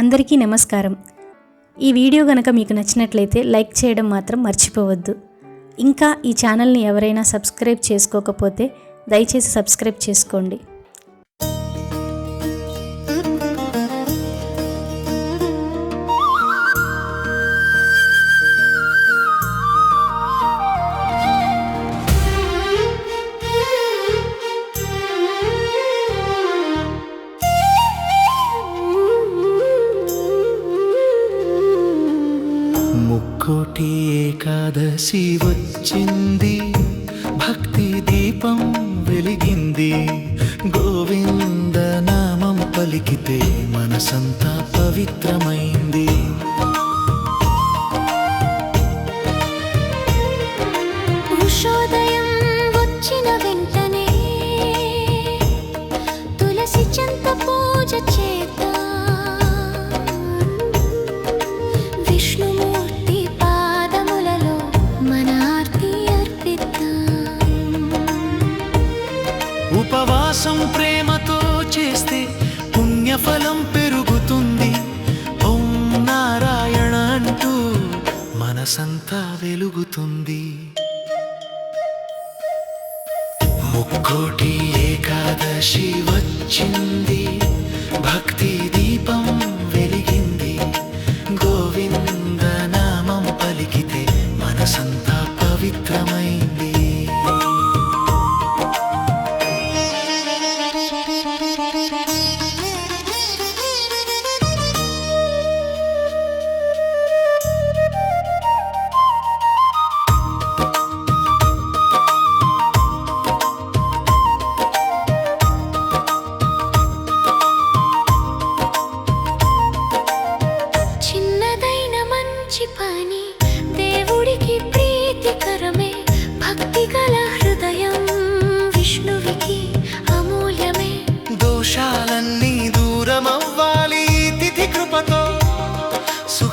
అందరికీ నమస్కారం. ఈ వీడియో గనక మీకు నచ్చినట్లయితే లైక్ చేయడం మాత్రం మర్చిపోవద్దు. ఇంకా ఈ ఛానల్ని ఎవరైనా సబ్స్క్రైబ్ చేసుకోకపోతే దయచేసి సబ్స్క్రైబ్ చేసుకోండి. ముక్కోటి ఏకాదశి వచ్చింది. భక్తి దీపం వెలిగింది. గోవింద నామం పలికితే మనసంతా పవిత్రమైంది. ఉషోదయం వచ్చిన వెంటనే తులసి చెంత ఉపవాసం ప్రేమతో చేస్తే పుణ్యఫలం పెరుగుతుంది. ఓం నారాయణ అంటూ మనసంతా వెలుగుతుంది. ముక్కోటి ఏకాదశి వచ్చింది. భక్తి దీపం వెలిగింది. గోవింద నామం పలికితే మనసంతా పవిత్రం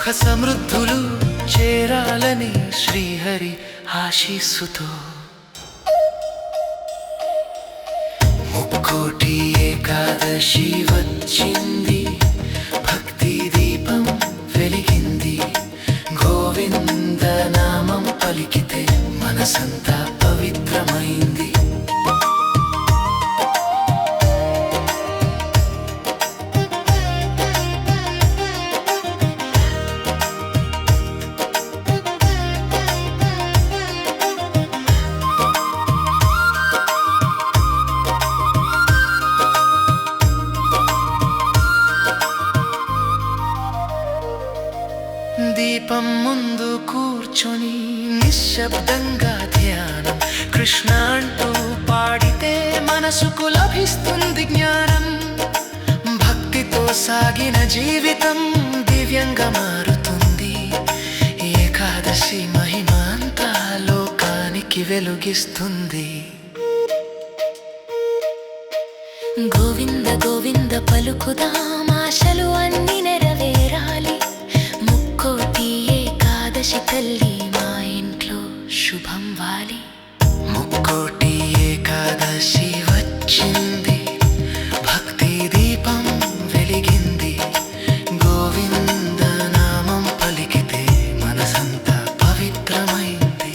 సుఖ సమృద్ధులు చేరాలని శ్రీహరి ఆశీస్సుతో. ముక్కోటి ఏకాదశి వచ్చింది. భక్తి దీపం వెలిగింది. గోవింద నామం పలికితే మనసంతా పవిత్రమైంది. దీపం ముందు కూర్చొని నిశ్శబ్దంగా ధ్యానం. కృష్ణ అంటూ పాడితే మనసుకు లభిస్తుంది జ్ఞానం. భక్తితో సాగిన జీవితం దివ్యంగా మారుతుంది. ఏకాదశి మహిమంతా లోకానికి వెలుగిస్తుంది. గోవింద గోవింద పలుకుదాం ఆశలు అన్ని నెర ఏకాదశి వచ్చింది. భక్తి దీపం వెలిగింది. గోవింద నామం పలికితే మనసంతా పవిత్రమైంది.